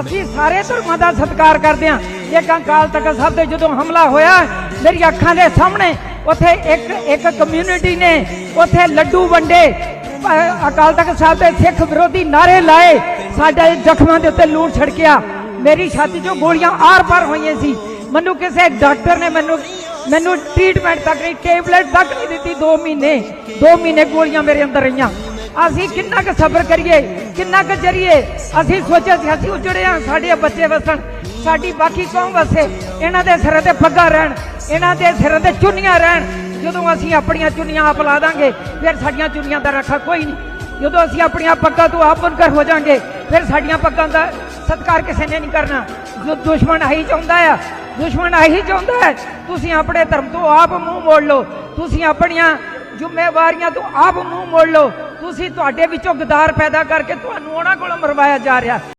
ਅਸੀਂ ਸਾਰੇ ਧਰਮਾਂ ਦਾ ਸਤਿਕਾਰ ਕਰਦੇ ਹਾਂ। ਇੱਕ ਅਕਾਲ ਤਖਤ ਸਾਹਿਬ ਦੇ ਜਦੋਂ ਹਮਲਾ ਹੋਇਆ ਮੇਰੀ ਅੱਖਾਂ ਦੇ ਸਾਹਮਣੇ ਉੱਥੇ ਇੱਕ ਇੱਕ ਕਮਿਊਨਿਟੀ ਨੇ ਉੱਥੇ ਲੱਡੂ ਵੰਡੇ। ਅਕਾਲ ਤਖਤ ਸਾਹਿਬ ਦੇ ਸਿੱਖ ਵਿਰੋਧੀ ਨਾਰੇ ਲਾਏ। ਸਾਡੇ ਜ਼ਖਮਾਂ ਦੇ ਉੱਤੇ ਲੂਣ ਛੜਕਿਆ। ਮੇਰੀ ਛਾਤੀ 'ਚੋਂ ਗੋਲੀਆਂ ਆਰ-ਪਾਰ ਹੋਈਆਂ ਸੀ। ਮੈਨੂੰ ਕਿਸੇ ਡਾਕਟਰ ਨੇ ਮੈਨੂੰ ਮੈਨੂੰ ਟ੍ਰੀਟਮੈਂਟ ਤੱਕ ਨਹੀਂ ਟੇਬਲੇਟ ਤੱਕ ਨਹੀਂ ਦਿੱਤੀ 2 ਮਹੀਨੇ। 2 ਮਹੀਨੇ ਗੋਲੀਆਂ ਮੇਰੇ ਅੰਦਰ ਰਹੀਆਂ। ਅਸੀਂ ਕਿੰਨਾ ਕੁ ਸਬਰ ਕਰੀਏ? ਕਿੰਨਾ ਕੁ ਜਰੀਏ ਅਸੀਂ ਸੋਚਿਆ ਸੀ, ਅਸੀਂ ਉਜੜੇ ਹਾਂ, ਸਾਡੇ ਬੱਚੇ ਵਸਣ, ਸਾਡੀ ਬਾਕੀ ਕੌਮ ਵਸੇ, ਇਹਨਾਂ ਦੇ ਸਿਰਾਂ ਤੇ ਪੱਗਾਂ ਰਹਿਣ, ਇਹਨਾਂ ਦੇ ਸਿਰਾਂ ਤੇ ਚੁੰਨੀਆਂ ਰਹਿਣ। ਜਦੋਂ ਅਸੀਂ ਆਪਣੀਆਂ ਚੁੰਨੀਆਂ ਆਪ ਲਾ ਦਾਂਗੇ, ਫਿਰ ਸਾਡੀਆਂ ਚੁੰਨੀਆਂ ਦਾ ਰੱਖਾ ਕੋਈ ਨਹੀਂ। ਜਦੋਂ ਅਸੀਂ ਆਪਣੀਆਂ ਪੱਗਾਂ ਤੋਂ ਆਪ ਮੁਨਕਰ ਹੋ ਜਾਾਂਗੇ, ਫਿਰ ਸਾਡੀਆਂ ਪੱਗਾਂ ਦਾ ਸਤਿਕਾਰ ਕਿਸੇ ਨੇ ਨਹੀਂ ਕਰਨਾ। ਜੋ ਦੁਸ਼ਮਣ ਆਹੀ ਚਾਹੁੰਦਾ ਆ, ਦੁਸ਼ਮਣ ਆਹੀ ਚਾਹੁੰਦਾ ਹੈ, ਤੁਸੀਂ ਆਪਣੇ ਧਰਮ ਤੋਂ ਆਪ ਮੂੰਹ ਮੋੜ ਲਓ, ਤੁਸੀਂ ਆਪਣੀਆਂ ਜ਼ਿੰਮੇਵਾਰੀਆਂ ਤੋਂ ਆਪ ਮੂੰਹ ਮੋੜ ਲਓ। ਤੁਸੀਂ ਤੁਹਾਡੇ ਵਿੱਚੋਂ ਗਦਾਰ ਪੈਦਾ ਕਰਕੇ ਤੁਹਾਨੂੰ ਉਹਨਾਂ ਕੋਲੋਂ ਮਰਵਾਇਆ ਜਾ ਰਿਹਾ।